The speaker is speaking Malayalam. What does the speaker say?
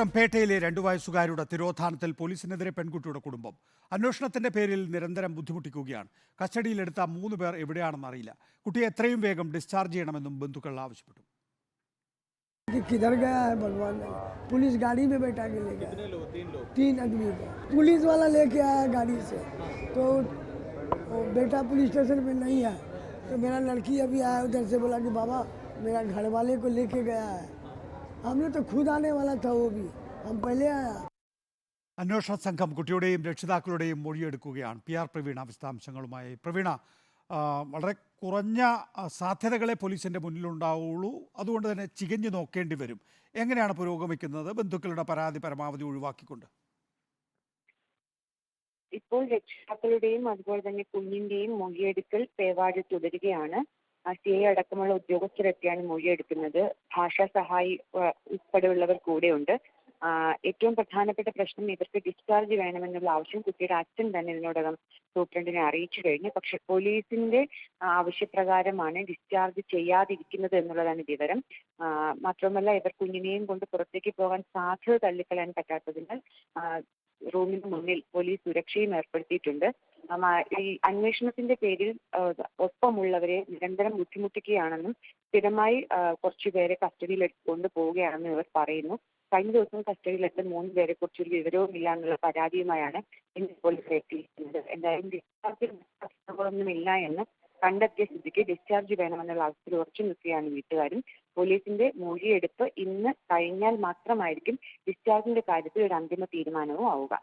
മലപ്പുറം പേട്ടയിലെ രണ്ടു വയസ്സുകാരുടെ തിരോധാനത്തിൽ പോലീസിനെതിരെ പെൺകുട്ടിയുടെ കുടുംബം അന്വേഷണത്തിന്റെ പേരിൽ നിരന്തരം ബുദ്ധിമുട്ടിക്കുകയാണ് കസ്റ്റഡിയിലെടുത്ത മൂന്ന് പേർ എവിടെയാണെന്ന് അറിയില്ല കുട്ടിയെ എത്രയും വേഗം ഡിസ്ചാർജ് ചെയ്യണമെന്നും ബന്ധുക്കൾ ആവശ്യപ്പെട്ടു कि किधर गया है भगवान ने पुलिस गाड़ी में बैठा के ले गया तीन आदमी को पुलिस वाला लेके आया गाड़ी से तो वो बेटा पुलिस स्टेशन में नहीं है तो मेरा लड़की अभी आया उधर से बोला कि बाबा मेरा घर वाले को लेके गया है हमने तो खुद आने वाला था वो भी हम पहले आया അന്വേഷണ സംഘം കുട്ടിയുടെയും രക്ഷിതാക്കളുടെയും മൊഴിയെടുക്കുകയാണ് പി ആർ പ്രവീണ വിശദാംശങ്ങളുമായി പ്രവീണ ആ, വളരെ കുറഞ്ഞ ആ, സാധ്യതകളെ പോലീസിന്റെ മുന്നിലുണ്ടാവുള്ളൂ അതുകൊണ്ട് തന്നെ ചികഞ്ഞു നോക്കേണ്ടി വരും എങ്ങനെയാണ് പുരോഗമിക്കുന്നത് ബന്ധുക്കളുടെ പരാതി പരമാവധി ഒഴിവാക്കിക്കൊണ്ട് ഇപ്പോൾ രക്ഷിതാക്കളുടെയും അതുപോലെ തന്നെ കുഞ്ഞിന്റെയും മൊഴിയെടുക്കൽ പേവാട് തുടരുകയാണ് സി ഐ അടക്കമുള്ള ഉദ്യോഗസ്ഥരൊക്കെയാണ് മൊഴിയെടുക്കുന്നത് ഭാഷാ സഹായി ഉൾപ്പെടെയുള്ളവർ കൂടെയുണ്ട്. ഏറ്റവും പ്രധാനപ്പെട്ട പ്രശ്നം ഇവർക്ക് ഡിസ്ചാർജ് വേണമെന്നുള്ള ആവശ്യം കുട്ടിയുടെ അച്ഛൻ തന്നെ ഇതിനോടകം സൂപ്രണ്ടിനെ അറിയിച്ചു കഴിഞ്ഞു. പക്ഷെ പോലീസിന്റെ ആവശ്യപ്രകാരമാണ് ഡിസ്ചാർജ് ചെയ്യാതിരിക്കുന്നത് എന്നുള്ളതാണ് വിവരം. മാത്രമല്ല ഇവർ കുഞ്ഞിനെയും കൊണ്ട് പുറത്തേക്ക് പോകാൻ സാധ്യത തള്ളിക്കളയാൻ പറ്റാത്തതിനാൽ റൂമിന് മുന്നിൽ പോലീസ് സുരക്ഷയും ഏർപ്പെടുത്തിയിട്ടുണ്ട്. ഈ അന്വേഷണത്തിന്റെ പേരിൽ ഒപ്പമുള്ളവരെ നിരന്തരം ബുദ്ധിമുട്ടിക്കുകയാണെന്നും സ്ഥിരമായി കുറച്ചുപേരെ കസ്റ്റഡിയിൽ എടുത്തുകൊണ്ട് പോവുകയാണെന്നും ഇവർ പറയുന്നു. കഴിഞ്ഞ ദിവസം കസ്റ്റഡിയിലെടുത്ത മൂന്ന് പേരെ കുറിച്ച് ഒരു വിവരവും ഇല്ല എന്നുള്ള പരാതിയുമായാണ് ഇന്ന് പോലീസ് എത്തിയിരിക്കുന്നത് എന്തായാലും ഡിസ്ചാർജ് പ്രശ്നങ്ങളൊന്നുമില്ല എന്ന് കണ്ടെത്തിയ സ്ഥിതിക്ക് ഡിസ്ചാർജ് വേണമെന്നുള്ള അവസ്ഥയിൽ ഉറച്ചു നിൽക്കുകയാണ് വീട്ടുകാരും. പോലീസിന്റെ മൊഴിയെടുപ്പ് ഇന്ന് കഴിഞ്ഞാൽ മാത്രമായിരിക്കും ഡിസ്ചാർജിന്റെ കാര്യത്തിൽ ഒരു അന്തിമ തീരുമാനവും ആവുക.